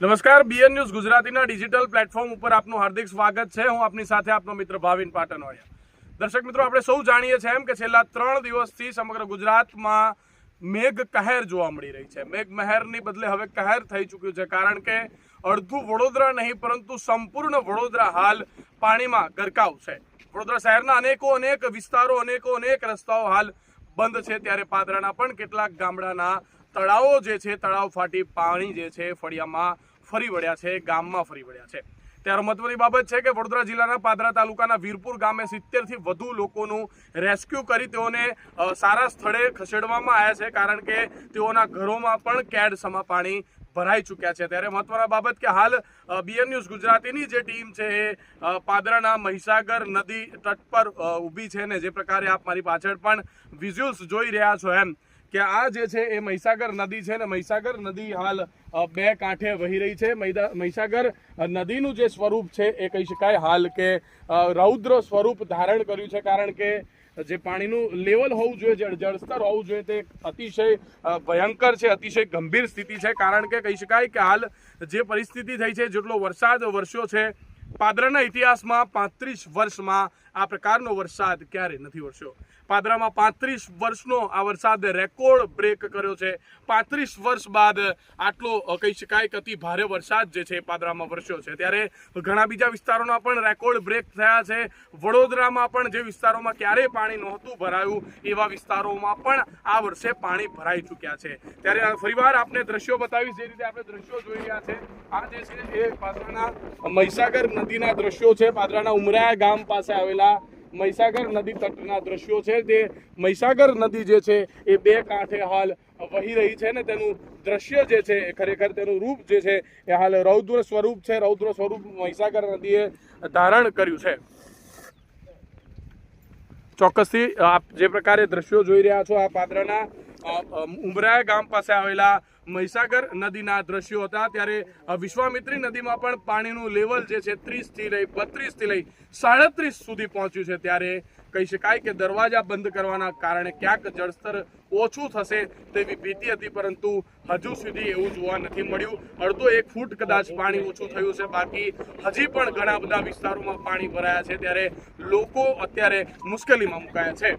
નમસ્કાર BN news ગુજરાતીના digital platform ઉપર આપનું હાર્દિક સ્વાગત છે. હું આપની સાથે આપનો મિત્ર ભાવિન પાટણવાડિયા દર્શક મિત્રો, આપણે સૌ જાણીએ છીએ એમ કે છેલ્લા ત્રણ દિવસથી સમગ્ર ગુજરાતમાં મેઘ કહેર જોવા મળી રહી છે. મેઘ મહેરની બદલે હવે કહેર થઈ ચૂક્યું છે કારણ કે અડધું વડોદરા નહીં, પરંતુ સંપૂર્ણ વડોદરા હાલ પાણીમાં ગરકાવ છે. વડોદરા શહેરના અનેકો અનેક વિસ્તારો, અનેકો અનેક રસ્તાઓ હાલ બંધ છે. ત્યારે પાદરાના પણ કેટલાક ગામડાના તળાવો જે છે, તળાવ ફાટી પાણી જે છે, ફળિયામાં ફરી વળ્યા છે, ગામમાં ફરી વળ્યા છે. ત્યારે મહત્વની બાબત છે કે વડોદરા જિલ્લાના પાદરા તાલુકાના વીરપુર ગામે સિત્તેરથી વધુ લોકોનું રેસ્ક્યુ કરી તેઓને સારા સ્થળે ખસેડવામાં આવ્યા છે, કારણ કે તેઓના ઘરોમાં પણ કેડ સમા પાણી ભરાઈ ચૂક્યા છે. ત્યારે મહત્વના બાબત કે હાલ બીએન ન્યૂઝ ગુજરાતીની જે ટીમ છે એ પાદરાના મહીસાગર નદી તટ પર ઊભી છે ને જે પ્રકારે આપ મારી પાછળ પણ વિઝ્યુઅલ્સ જોઈ રહ્યા છો એમ. કે આ જે છે એ મહીસાગર નદી છે ને મહીસાગર નદી હાલ બે કાંઠે વહી રહી છે. મહીસાગર નદીનું જે સ્વરૂપ છે એ કહી શકાય. હાલ કે રૌદ્ર સ્વરૂપ ધારણ કર્યું છે કારણ કે જે પાણીનું લેવલ હોવું જોઈએ જળસ્તર હોવું જોઈએ તે અતિશય ભયંકર છે, અતિશય ગંભીર સ્થિતિ છે. કારણ કે કહી શકાય કે હાલ જે પરિસ્થિતિ થઈ છે, જેટલો વરસાદ વરસ્યો છે, પાદરાના ઇતિહાસમાં પાંત્રીસ વર્ષમાં આ પ્રકારનો વરસાદ ક્યારે નથી વરસ્યો. પાદરામાં પાંત્રીસ વર્ષનો આ વરસાદ રેકોર્ડ બ્રેક કર્યો છે. પાંત્રીસ વર્ષ બાદ આટલો કહી શકાય કે અતિ ભારે વરસાદ જે છે પાદરામાં વરસ્યો છે. ત્યારે ઘણા બીજા વિસ્તારોના પણ રેકોર્ડ બ્રેક થયા છે. વડોદરામાં પણ જે વિસ્તારોમાં ક્યારેય પાણી નહોતું ભરાયું, એવા વિસ્તારોમાં પણ આ વર્ષે પાણી ભરાઈ ચૂક્યા છે. ત્યારે ફરીવાર આપણે દ્રશ્યો બતાવીશ, જે રીતે આપણે દ્રશ્યો જોઈ રહ્યા છે. આ જે છે એ પાદરાના મહીસાગર નદીના દ્રશ્યો છે. પાદરાના ઉમરાયા ગામ પાસે આવેલા મહીસાગર નદી તટના દ્રશ્યો છે તે મહીસાગર નદી જે છે એ બે કાંઠે હાલ વહી રહી છે ને તેનું દ્રશ્ય જે છે ખરેખર તેનું રૂપ જે છે એ હાલ રૌદ્ર સ્વરૂપ છે. રૌદ્ર સ્વરૂપ મહીસાગર નદીએ ધારણ કર્યું છે. ચોક્કસથી આપ જે પ્રકારે દ્રશ્યો જોઈ રહ્યા છો આ અ, ઉમરાયા ગામ પાસે આવેલા મહીસાગર નદીના દ્રશ્યો હતા. ત્યારે વિશ્વામિત્રી નદીમાં પણ પાણીનું લેવલ જે છે, ત્રીસથી લઈ બત્રીસથી લઈ સાડત્રીસ સુધી પહોંચ્યું છે. ત્યારે કહી શકાય કે દરવાજા બંધ કરવાના કારણે ક્યાંક જળસ્તર ઓછું થશે તેવી ભીતિ હતી, પરંતુ હજુ સુધી એવું જોવા નથી મળ્યું. અડધો એક ફૂટ કદાચ પાણી ઓછું થયું છે. બાકી હજી પણ ઘણા બધા વિસ્તારોમાં પાણી ભરાયા છે. ત્યારે લોકો અત્યારે મુશ્કેલીમાં મુકાયા છે.